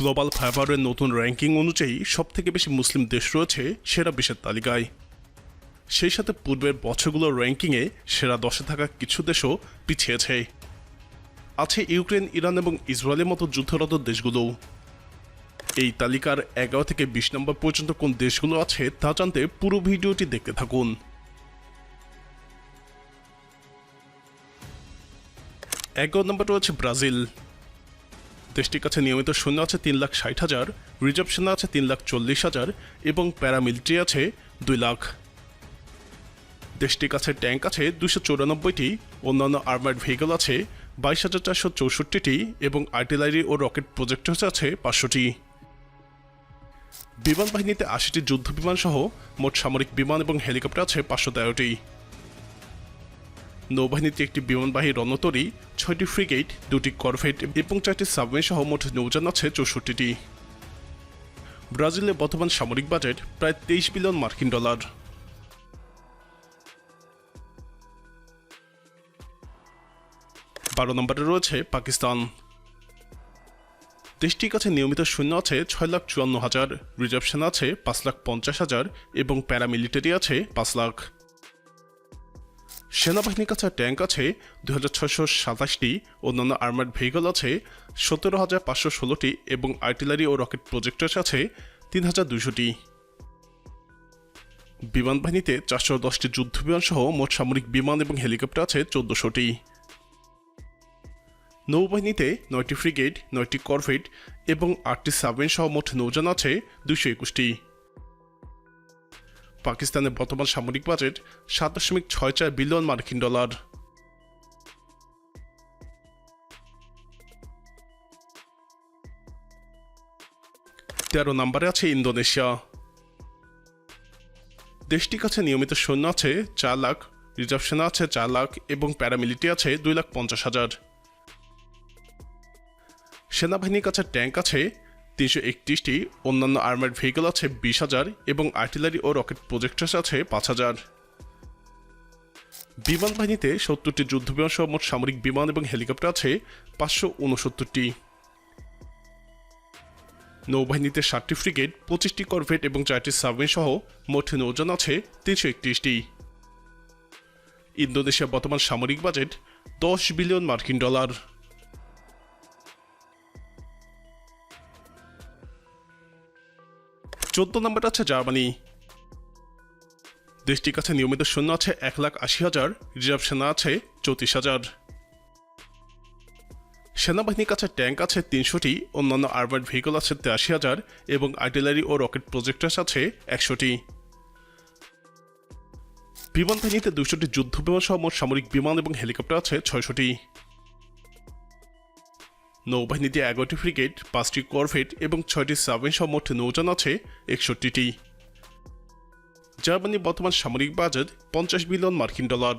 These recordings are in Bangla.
গ্লোবাল ফাইবারের নতুন র্যাঙ্কিং অনুযায়ী সবথেকে বেশি মুসলিম দেশ রয়েছে সেরা বিশের তালিকায়। সেই সাথে পূর্বের বছরগুলোর র্যাঙ্কিংয়ে সেরা দশে থাকা কিছু দেশও পিছিয়েছে। আছে ইউক্রেন ইরান এবং ইসরায়েলের মতো যুদ্ধরত দেশগুলোও। এই তালিকার এগারো থেকে বিশ নম্বর পর্যন্ত কোন দেশগুলো আছে তা জানতে পুরো ভিডিওটি দেখতে থাকুন। এগারো নম্বর রয়েছে ব্রাজিল। দেশটির কাছে নিয়মিত সৈন্য আছে তিন লাখ ষাট হাজার, রিজার্ভ সেনা আছে তিন লাখ চল্লিশ হাজার এবং প্যারামিলিটারি আছে দুই লাখ। দেশটির কাছে ট্যাঙ্ক আছে দুশো চৌরানব্বইটি, অন্যান্য আর্মার্ড ভেহিকল আছে বাইশ হাজার চারশো চৌষট্টিটি এবং আর্টিলারি ও রকেট প্রজেক্টর আছে পাঁচশোটি। বিমান বাহিনীতে আশিটি যুদ্ধ বিমান সহ মোট সামরিক বিমান এবং হেলিকপ্টার আছে পাঁচশো তেরোটি। নৌবাহিনীতে একটি বিমানবাহী রণতরী, ছয়টি ফ্রিগেট, দুটি করভেট এবং চারটি সাবমেরিন সহ মোট নৌযান আছে চৌষট্টিটি। ব্রাজিলের বর্তমান সামরিক বাজেট প্রায় তেইশ বিলিয়ন মার্কিন ডলার। বারো নম্বরে রয়েছে পাকিস্তান। দেশটির কাছে নিয়মিত সৈন্য আছে ছয় লাখ চুয়ান্ন হাজার রিজার্ভ সেনা আছে পাঁচ লাখ পঞ্চাশ হাজার এবং প্যারামিলিটারি আছে পাঁচ লাখ। সেনাবাহিনীর কাছে ট্যাঙ্ক আছে, দুই হাজার ছয়শো সাতাশটি, অন্যান্য আর্মার্ড ভেহিকল আছে, সতেরো হাজার পাঁচশো ষোলোটি এবং আর্টিলারি ও রকেট প্রজেক্টর আছে, তিন হাজার দুশোটি বিমান বাহিনীতে চারশো দশটি যুদ্ধ বিমান সহ মোট সামরিক বিমান এবং হেলিকপ্টার আছে চোদ্দশোটি। নৌবাহিনীতে নয়টি ফ্রিগেট নয়টি করভেট এবং আটটি সাবমেরিন সহ মোট নৌযান আছে দুশো একুশটি। পাকিস্তানের বর্তমান সামরিক বাজেট সাত দশমিক ছয় চার বিলিয়ন মার্কিন ডলার। তেরো নম্বরে আছে ইন্দোনেশিয়া। দেশটির কাছে নিয়মিত সৈন্য আছে চার লাখ, রিজার্ভ সেনা আছে চার লাখ এবং প্যারামিলিটারি আছে দুই লাখ পঞ্চাশ হাজার। সেনাবাহিনীর কাছে ট্যাঙ্ক আছে তিনশো একত্রিশটি অন্যান্য আর্মার্ড ভেহিকল আছে বিশ হাজার এবং আর্টিলারি ও রকেট প্রজেক্টার্স আছে পাঁচ হাজার। বিমান বাহিনীতে সত্তরটি যুদ্ধবিমান সহ মোট সামরিক বিমান এবং হেলিকপ্টার আছে পাঁচশো উনসত্তরটি। নৌবাহিনীতে ষাটটি ফ্রিগেট, পঁচিশটি করভেট এবং চারটি সাবমেরিন সহ মোট নৌযান আছে তিনশো একত্রিশটি। ইন্দোনেশিয়ার বর্তমান সামরিক বাজেট দশ বিলিয়ন মার্কিন ডলার। চোদ্দ নম্বর আছে জার্মানি। দেশটির কাছে নিয়মিত সৈন্য আছে এক লাখ আশি হাজার, রিজার্ভ সেনা আছে চৌত্রিশ হাজার। সেনাবাহিনীর কাছে ট্যাঙ্ক আছে তিনশোটি, অন্যান্য আর্মার্ড ভেহিকল আছে তেরাশি হাজার এবং আর্টিলারি ও রকেট প্রজেক্টার্স আছে একশোটি। বিমান বাহিনীতে দুশোটি যুদ্ধ বিমান সহ মোট সামরিক বিমান এবং হেলিকপ্টার আছে ছয়শটি। নৌবাহিনীতে এগারোটি ফ্রিগেট পাঁচটি করভেট এবং ছয়টি সাবমেরিন সহ মোট নৌযান আছে একষট্টিটি। জার্মানির বর্তমান সামরিক বাজেট পঞ্চাশ বিলিয়ন মার্কিন ডলার।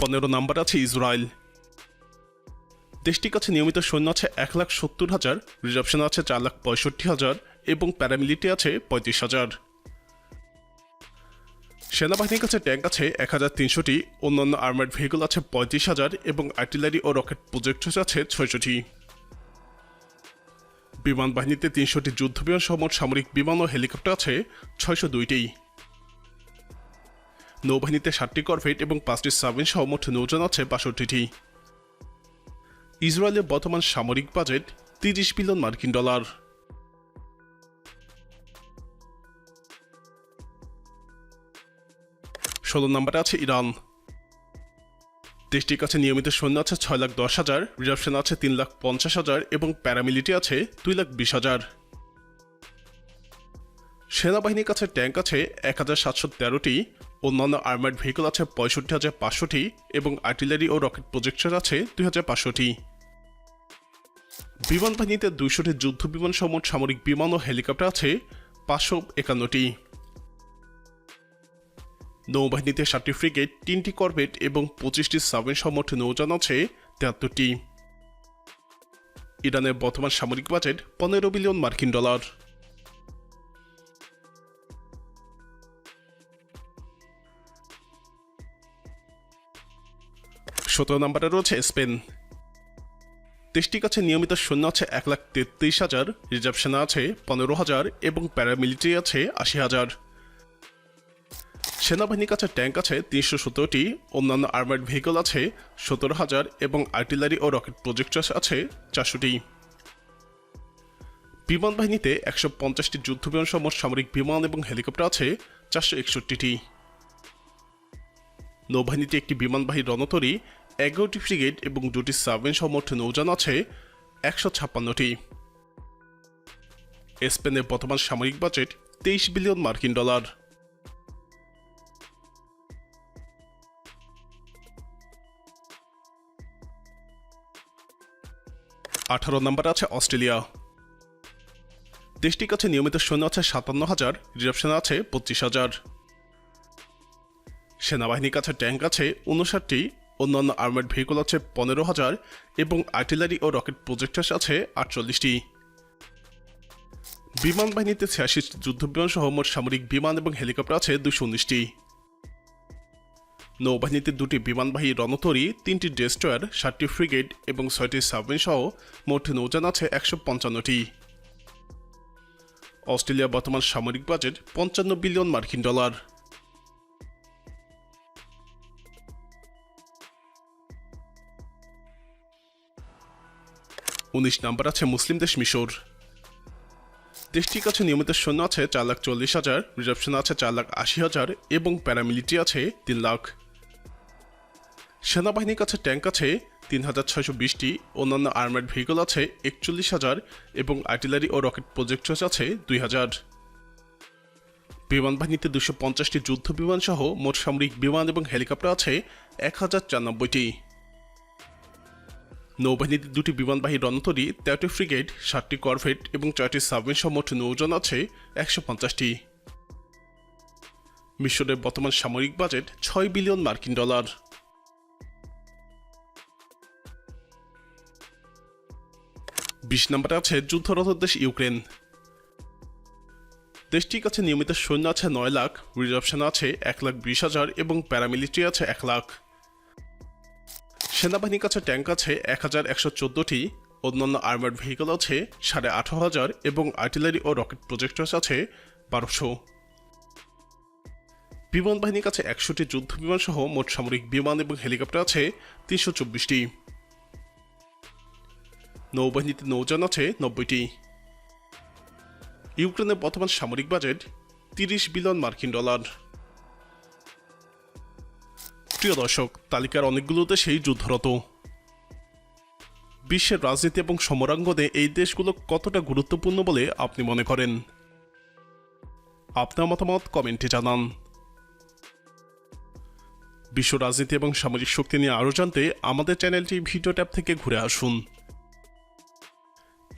পনেরো নাম্বার আছে ইসরায়েল। দেশটির কাছে নিয়মিত সৈন্য আছে এক লাখ সত্তর হাজার রিজার্ভ সেনা আছে চার লাখ পঁয়ষট্টি হাজার এবং প্যারামিলিটারি আছে পঁয়ত্রিশ হাজার। সেনাবাহিনীর কাছে ট্যাঙ্ক আছে এক হাজার তিনশোটি, অন্যান্য আর্মার্ড ভেহিকল আছে পঁয়ত্রিশ হাজার এবং আর্টিলারি ও রকেট প্রজেক্টর আছে ছয়শটি বিমান বাহিনীতে তিনশোটি যুদ্ধ বিমান সহ মোট সামরিক বিমান ও হেলিকপ্টার আছে ছয়শো দুইটি। নৌবাহিনীতে ষাটটি করভেট এবং পাঁচটি সাবমেরিন সহ মোট নৌযান আছে বাষট্টিটি। ইসরায়েলের বর্তমান সামরিক বাজেট তিরিশ বিলিয়ন মার্কিন ডলার। ষোলো নম্বরে আছে ইরান। দেশটির কাছে নিয়মিত সৈন্য আছে ছয় লাখ দশ হাজার, রিজার্ভ সেনা আছে তিন লাখ পঞ্চাশ হাজার এবং প্যারামিলিটারি আছে দুই লাখ বিশ হাজার। সেনাবাহিনীর কাছে ট্যাঙ্ক আছে এক হাজার সাতশো তেরোটি, অন্যান্য আর্মার্ড ভেহিকল আছে পঁয়ষট্টি হাজার পাঁচশোটি এবং আর্টিলারি ও রকেট প্রজেক্টর আছে দুই হাজার পাঁচশোটি। বিমান বাহিনীতে দুইশোটি যুদ্ধ বিমান সহ সামরিক বিমান ও হেলিকপ্টার আছে পাঁচশো একান্নটি। নৌবাহিনীতে সাতটি ফ্রিগেট তিনটি করভেট এবং পঁচিশটি সাবমেরিন মোট নৌযান আছে তেহাত্তরটি ইরানের বর্তমান সামরিক বাজেট পনেরো বিলিয়ন মার্কিন ডলার সতেরো নম্বরে রয়েছে স্পেন। দেশটির কাছে নিয়মিত সৈন্য আছে এক লাখ তেত্রিশ হাজার, রিজার্ভ সেনা আছে পনেরো হাজার এবং প্যারামিলিটারি আছে আশি হাজার। সেনাবাহিনীর কাছে ট্যাঙ্ক আছে, তিনশো সতেরোটি, অন্যান্য আর্মার্ড ভেহিকল আছে, সতেরো হাজার এবং আর্টিলারি ও রকেট প্রজেক্টর আছে, চারশোটি। বিমান বাহিনীতে একশো পঞ্চাশটি যুদ্ধ বিমান সহ মোট সামরিক বিমান এবং হেলিকপ্টার আছে, চারশো একষট্টিটি। নৌবাহিনীতে একটি বিমানবাহী রণতরী, এগারোটি ফ্রিগেট এবং দুটি সহ মোট নৌযান আছে, একশো ছাপ্পান্নটি। স্পেনের বর্তমান সামরিক বাজেট তেইশ বিলিয়ন মার্কিন ডলার। আঠারো নম্বরে আছে অস্ট্রেলিয়া। দেশটির কাছে নিয়মিত সৈন্য আছে সাতান্ন হাজার, রিজার্ভ সেনা আছে পঁচিশ হাজার। সেনাবাহিনীর কাছে ট্যাঙ্ক আছে উনষাটটি, অন্যান্য আর্মার্ড ভেহিকল আছে পনেরো হাজার এবং আর্টিলারি ও রকেট প্রজেক্টার্স আছে আটচল্লিশটি। বিমান বাহিনীতে ছিয়াশি যুদ্ধ বিমান সহ মোট সামরিক বিমান এবং হেলিকপ্টার আছে দুশো উনিশটি। নৌবাহিনীতে দুটি বিমানবাহী রণতরী, তিনটি ডেস্ট্রয়ার ষাটটি ফ্রিগেট এবং ছয়টি সাবমেরিন সহ মোট নৌযান আছে একশো পঞ্চান্নটি। অস্ট্রেলিয়া বর্তমান সামরিক বাজেট পঞ্চান্ন বিলিয়ন মার্কিন ডলার। উনিশ নাম্বার আছে মুসলিম দেশ মিশর। দেশটির কাছে নিয়মিত সৈন্য আছে চার লাখ চল্লিশ হাজার রিজার্ভ সেনা আছে চার লাখ আশি হাজার এবং প্যারামিলিটারি আছে তিন লাখ। সেনাবাহিনীর কাছে ট্যাঙ্ক আছে, তিন হাজার ছয়শো বিশটি, অন্যান্য আর্মার্ড ভেহিকল আছে, একচল্লিশ হাজার, এবং আর্টিলারি ও রকেট প্রজেক্টর্স আছে, দুই হাজার। বিমান বাহিনীতে দুশো পঞ্চাশটি যুদ্ধ বিমান সহ মোট সামরিক বিমান এবং হেলিকপ্টার আছে, এক হাজার চারানব্বইটি। নৌবাহিনীতে দুটি বিমানবাহী রণতরী, তেরোটি ফ্রিগেট ষাটটি করভেট এবং চারটি সাবমেরিন সহ মোট নৌযান আছে, একশো পঞ্চাশটি। মিশরের বর্তমান সামরিক বাজেট ছয় বিলিয়ন মার্কিন ডলার। বিশ নম্বরে আছে যুদ্ধরত দেশ ইউক্রেন। দেশটির কাছে নিয়মিত সৈন্য আছে নয় লাখ রিজার্ভ সেনা আছে এক লাখ বিশ হাজার এবং প্যারামিলিটারি আছে এক লাখ। সেনাবাহিনীর কাছে ট্যাঙ্ক আছে এক হাজার একশো চোদ্দটি, অন্যান্য আর্মার্ড ভেহিকল আছে সাড়ে আঠারো হাজার এবং আর্টিলারি ও রকেট প্রজেক্টর্স আছে বারোশো। বিমান বাহিনীর কাছে একশোটি যুদ্ধ বিমান সহ মোট সামরিক বিমান এবং হেলিকপ্টার আছে তিনশো চব্বিশটি। নৌবাহিনীতে নৌযান আছে নব্বইটি ইউক্রেনের বর্তমান সামরিক বাজেট তিরিশ বিলিয়ন মার্কিন ডলার প্রিয় দর্শক, তালিকার অনেকগুলো দেশেই যুদ্ধরত বিশ্বের রাজনীতি এবং সমরাঙ্গনে এই দেশগুলো কতটা গুরুত্বপূর্ণ বলে আপনি মনে করেন? আপনার মতামত কমেন্টে জানান। বিশ্ব রাজনীতি এবং সামাজিক শক্তি নিয়ে আরও জানতে আমাদের চ্যানেলটি ভিডিও ট্যাব থেকে ঘুরে আসুন।